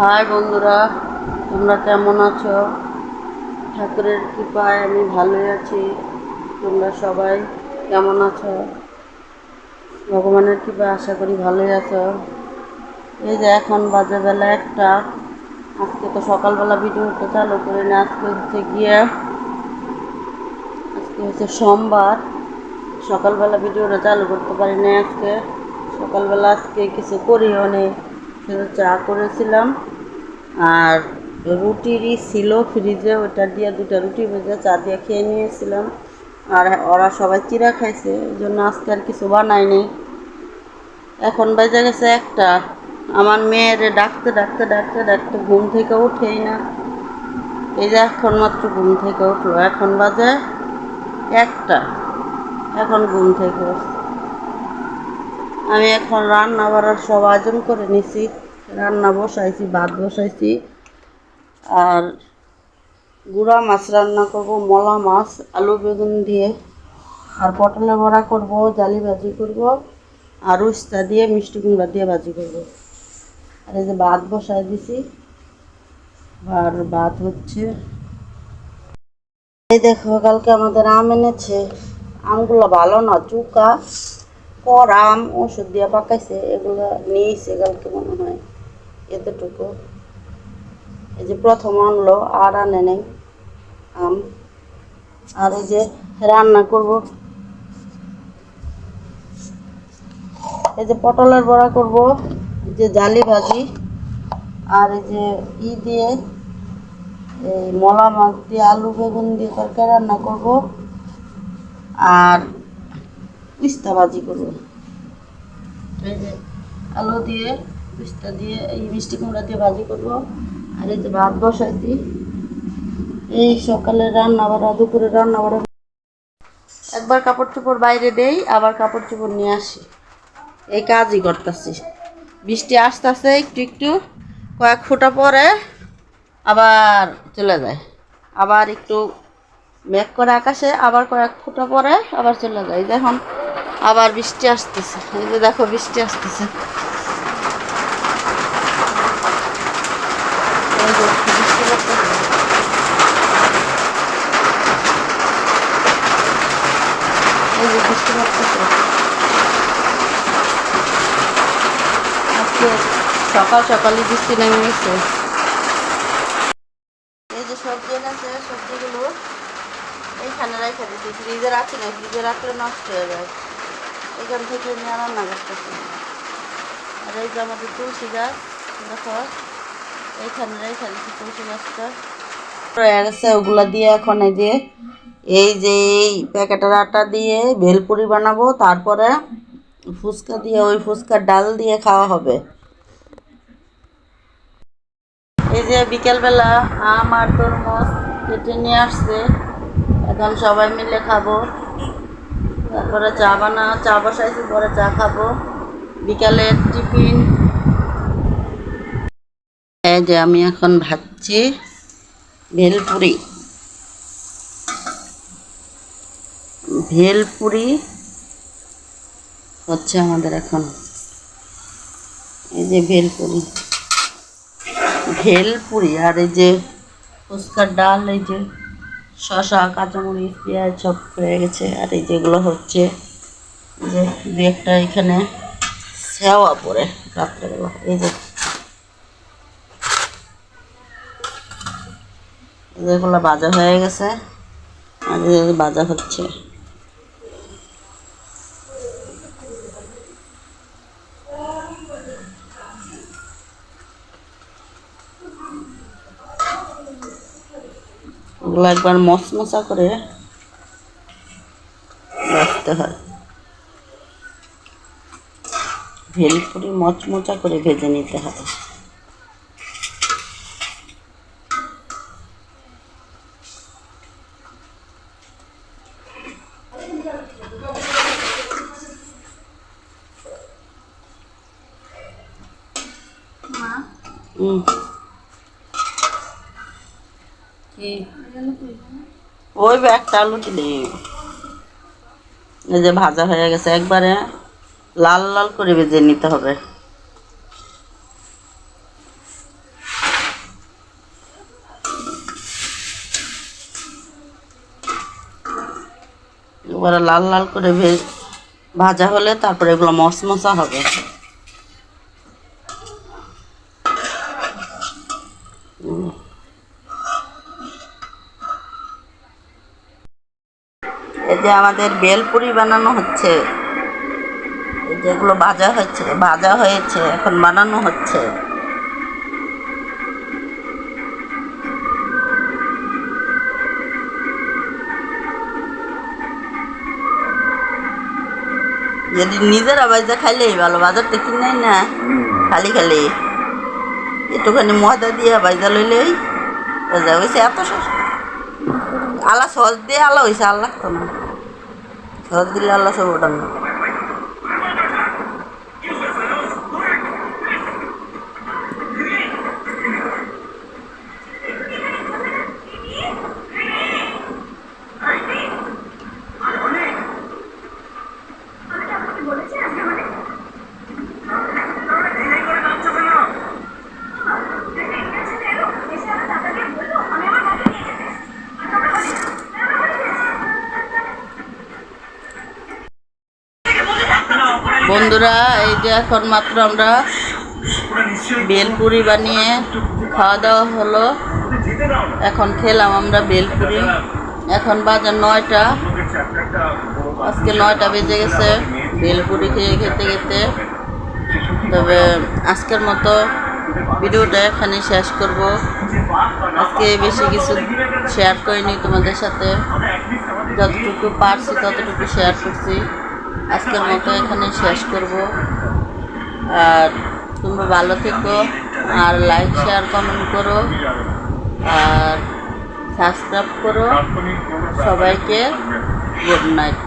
High বন্ধুরা, তোমরা কেমন আছো? ঠাকুরের কৃপায় আমি ভালোই আছি। তোমরা সবাই কেমন আছো? ভগবানের কৃপায় আশা করি ভালোই আছো। এই যে এখন বাজে বেলা একটা। আজকে তো সকালবেলা ভিডিওটা চালু করে না আজকে হচ্ছে গিয়ে, আজকে হচ্ছে সোমবার। সকালবেলা ভিডিওটা চালু করতে পারি না আজকে। সকালবেলা আজকে কিছু করিও নেই শুধু চা করেছিলাম। আর রুটিরই ছিল ফ্রিজে, ওটা দিয়ে দুটো রুটি ভেজে চা দিয়ে খেয়ে নিয়েছিলাম। আর ওরা সবাই চিরা খাইছে, এই জন্য আজকে আর কিছু বানাইনি এখন বেজে গেছে একটা। আমার মেয়েরে ডাকতে ডাকতে ডাকতে ডাকতে ঘুম থেকে উঠেই না। এই যে এখন মাত্র ঘুম থেকে উঠল, এখন বাজে একটা। এখন ঘুম থেকে আমি এখন রান্না বাড়ার সব আয়োজন করে নিছি। রান্না বসাইছি, ভাত বসাইছি। আর গুঁড়া মাছ রান্না করব, মলা মাছ, আলু বেগুন দিয়ে। আর পটলের বড়া করব, জালি ভাজি করব। আর উস্তা দিয়ে মিষ্টি কুমড়া দিয়ে ভাজি করব। আর এই যে ভাত বসাই দিছি। আর ভাত হচ্ছে, এই দেখো, কালকে আমাদের আম এনেছে। আমগুলো ভালো না, চুকা। পর আম ওষুধ দিয়ে পাকাইছে, এগুলো নিয়েছে কালকে মনে হয়। এতটুকু। এই যে প্রথম আনলো, আর আনে নেই আম। আর এই যে রান্না করব। এই যে পটলের বড়া করব, এই যে জালি ভাজি, আর এই যে ই দিয়ে এই মলা মাছ দিয়ে আলু বেগুন দিয়ে তরকারি রান্না করব, আর পিস্তা ভাজি করব। এই যে আলু দিয়ে পিস্তা দিয়ে এই মিষ্টি কুমড়া দিয়ে ভাজি করব। আর এই যে ভাত বসাইছি। এই সকালে রান্না বাড়া, দুপুরে রান্না বাড়া। একবার কাপড় চোপড় বাইরে দেই, আবার কাপড় চোপড় নিয়ে আসি। এই কাজই করতেছি। বৃষ্টি আসতেছে, একটু একটু, কয়েক ফোঁটা পরে আবার চলে যায়। আবার একটু মেঘ করে আকাশে, আবার কয়েক ফোঁটা পরে আবার চলে যায়। দেখুন আবার বৃষ্টি আসতেছে। এই যে দেখো বৃষ্টি আসতেছে এই যে বৃষ্টি পড়তেছে। আজকে সকাল সকালই বৃষ্টি নেমে গেছে এই যে সবজি এনেছে সবজিগুলো। এইখানে রেখে দিচ্ছি ফ্রিজে রাখি না, ফ্রিজে রাখলে নষ্ট হয়ে যায়। এখান থেকে নিয়ে রান্না আর এই যে আমাদের তুলসী গাছ, দেখো। এইখানে রেখে ওগুলা দিয়ে এখন এই যে এই যে এই প্যাকেটের আটা দিয়ে ভেলপুরি বানাবো, তারপরে ফুচকা দিয়ে, ওই ফুচকার ডাল দিয়ে খাওয়া হবে। এই যে বিকেলবেলা আম আর তরমুজ কেটে নিয়ে আসছে, এখন সবাই মিলে খাব। তারপরে চা বানা, চা বসাইছি, পরে চা খাব। বিকালের টিফিন এই যে আমি এখন ভাবছি, ভেলপুরি। ভেলপুরি হচ্ছে আমাদের এখন, এই যে ভেলপুরি। ভেলপুরি আর এই যে ফুচকার ডাল, এই যে শশা কাঁচামরিচ, পেঁয়াজ সব হয়ে গেছে। আর এই যেগুলো হচ্ছে যে দু একটা এখানে সেওয়া পরে রাত্রেবেলা। এই যে এই যেগুলো বাজা হয়ে গেছে। আর ভাজা হচ্ছে। ওগুলো একবার মশমশা করে রাখতে হয়। ভেলপুরি মচমচা করে ভেজে নিতে হয় কি ওই একটা আলু দিলে এই যে ভাজা হয়ে গেছে, একবারে লাল লাল করে ভেজে নিতে হবে। এবার লাল লাল করে ভাজা হলে তারপরে এগুলো মশমশা হবে। এই যে আমাদের বেলপুরি বানানো হচ্ছে। এই যেগুলো ভাজা হচ্ছে ভাজা হয়েছে এখন বানানো হচ্ছে। যদি নিজেরা বাইজা খাইলেই ভালো বাজার তো কিনাই না খালি খালি। একটুখানি ময়দা দিয়ে বাইজা লইলেই ভাজা হয়েছে এত সস আল্লাহ সহজ দিয়ে আল্লাহ হয়েছে আল্লাহ তো না। সহজ দিলে আল্লাহ সব ওটার না। বন্ধুরা, এই যে এখন মাত্র আমরা বেলপুরি বানিয়ে খাওয়া দাওয়া হলো। এখন খেলাম আমরা বেলপুরি। এখন বাজার নয়টা। আজকে নয়টা বেজে গেছে বেলপুরি খেয়ে খেতে খেতে। তবে আজকের মতো ভিডিওটা এখানে শেষ করব। আজকে বেশি কিছু শেয়ার করিনি তোমাদের সাথে। যতটুকু পারছি ততটুকু শেয়ার করছি। আজকের মতো এখানে শেষ করব। আর তোমরা ভালো থেকো আর লাইক শেয়ার কমেন্ট করো আর সাবস্ক্রাইব করো। সবাইকে গুড নাইট